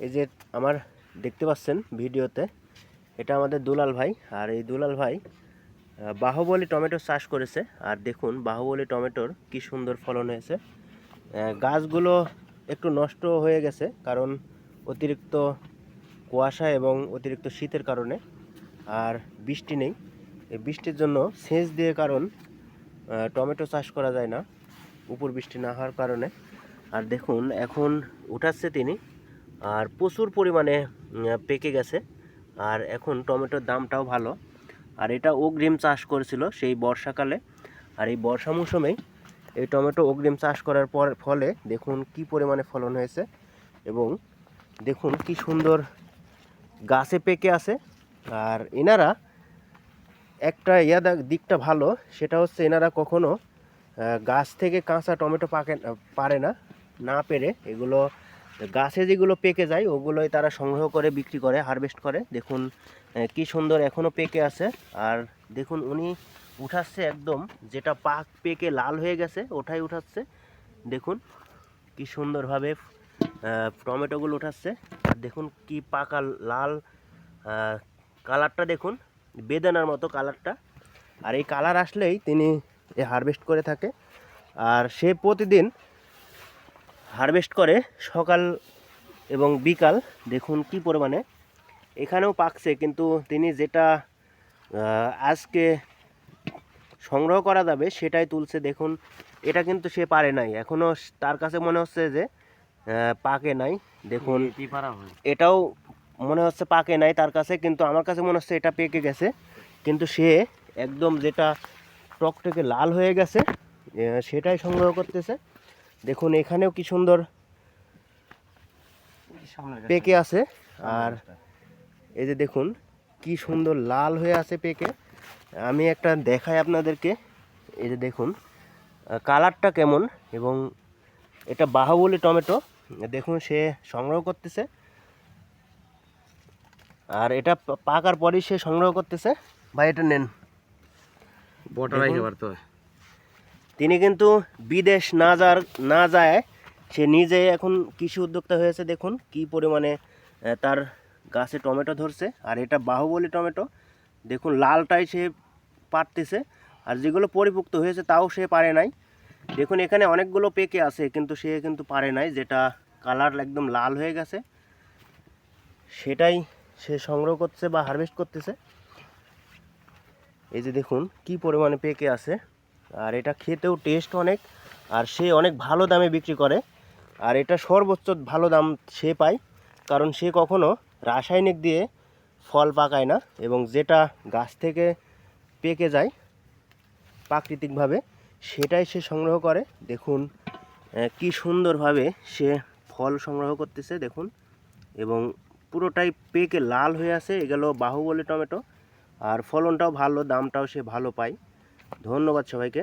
এই যে আমার দেখতে পাচ্ছেন ভিডিওতে, এটা আমাদের দুলাল ভাই। আর এই দুলাল ভাই বাহুবলী টমেটো চাষ করেছে। আর দেখুন বাহুবলী টমেটোর কি সুন্দর ফলন হয়েছে। গাছগুলো একটু নষ্ট হয়ে গেছে কারণ অতিরিক্ত কুয়াশা এবং অতিরিক্ত শীতের কারণে আর বৃষ্টি নেই। এই বৃষ্টির জন্য সেচ দিয়ে কারণ টমেটো চাষ করা যায় না, উপর বৃষ্টি না হওয়ার কারণে। আর দেখুন, এখন উঠাচ্ছে তিনি আর প্রচুর পরিমাণে পেকে গেছে। আর এখন টমেটোর দামটাও ভালো। আর এটা অগ্রিম চাষ করেছিল সেই বর্ষাকালে। আর এই বর্ষা মৌসুমেই এই টমেটো অগ্রিম চাষ করার পর, ফলে দেখুন কি পরিমাণে ফলন হয়েছে এবং দেখুন কি সুন্দর গাছে পেকে আছে। আর এনারা একটা ইয়া দিকটা ভালো, সেটা হচ্ছে এনারা কখনো গাছ থেকে কাঁচা টমেটো পাকে, পারে না না পেরে। এগুলো গাছে যেগুলো পেকে যায়, ওগুলোই তারা সংগ্রহ করে, বিক্রি করে হারভেস্ট করে। দেখুন কি সুন্দর এখনও পেকে আছে। আর দেখুন, উনি উঠাচ্ছে একদম যেটা পাক পেকে লাল হয়ে গেছে, ওঠাই উঠাচ্ছে। দেখুন, কি সুন্দরভাবে টমেটোগুলো উঠাচ্ছে। আর দেখুন, কি পাকা লাল কালারটা দেখুন, বেদানার মতো কালারটা। আর এই কালার আসলেই তিনি এ হারভেস্ট করে থাকে। আর সে প্রতিদিন হারভেস্ট করে সকাল এবং বিকাল দেখুন কি পরিমাণে। এখানেও পাকছে কিন্তু তিনি যেটা আজকে সংগ্রহ করা যাবে সেটাই তুলছে। দেখুন এটা কিন্তু সে পারে নাই। এখনও তার কাছে মনে হচ্ছে যে পাকে নাই। দেখুন এটাও মনে হচ্ছে পাকে নাই তার কাছে কিন্তু আমার কাছে মনে হচ্ছে এটা পেকে গেছে। কিন্তু সে একদম যেটা টকটকে লাল হয়ে গেছে সেটাই সংগ্রহ করতেছে। দেখুন এখানেও কি সুন্দর পেকে আছে। আর এই যে দেখুন কি সুন্দর লাল হয়ে আছে পেকে। আমি একটা দেখাই আপনাদেরকে। এই যে দেখুন কালারটা কেমন এবং এটা বাহুবলী টমেটো। দেখুন সে সংগ্রহ করতেছে। আর এটা পাকার পরেই সে সংগ্রহ করতেছে। ভাই এটা নেন। বটারাই খাবার তো তিনি কিন্তু বিদেশ না যার, না যায়, সে নিজে এখন কৃষি উদ্যোক্তা হয়েছে, দেখুন কি পরিমাণে তার গাছে টমেটো ধরছে, আর এটা বাহুবলী টমেটো। দেখুন লালটাই সে পারতেছে আর যেগুলো পরিপুক্ত হয়েছে তাও সে পারে নাই। দেখুন এখানে অনেকগুলো পেকে আছে, কিন্তু সে কিন্তু পারে নাই, যেটা কালার একদম লাল হয়ে গেছে। সেটাই সে সংগ্রহ করছে বা হারভেস্ট করতেছে। এই যে দেখুন কি পরিমাণে পেকে আছে। আর এটা খেতেও টেস্ট অনেক, আর সে অনেক ভালো দামে বিক্রি করে। আর এটা সর্বোচ্চ ভালো দাম সে পায়, কারণ সে কখনো রাসায়নিক দিয়ে ফল পাকায় না এবং যেটা গাছ থেকে পেকে যায় প্রাকৃতিকভাবে, সেটাই সে সংগ্রহ করে। দেখুন কি সুন্দরভাবে সে ফল সংগ্রহ করতেছে, দেখুন। এবং পুরোটাই পেকে লাল হয়ে আছে এগুলো বাহুবলী টমেটো। আর ফলনটাও ভালো, দামটাও সে ভালো পায়। ধন্যবাদ সবাইকে।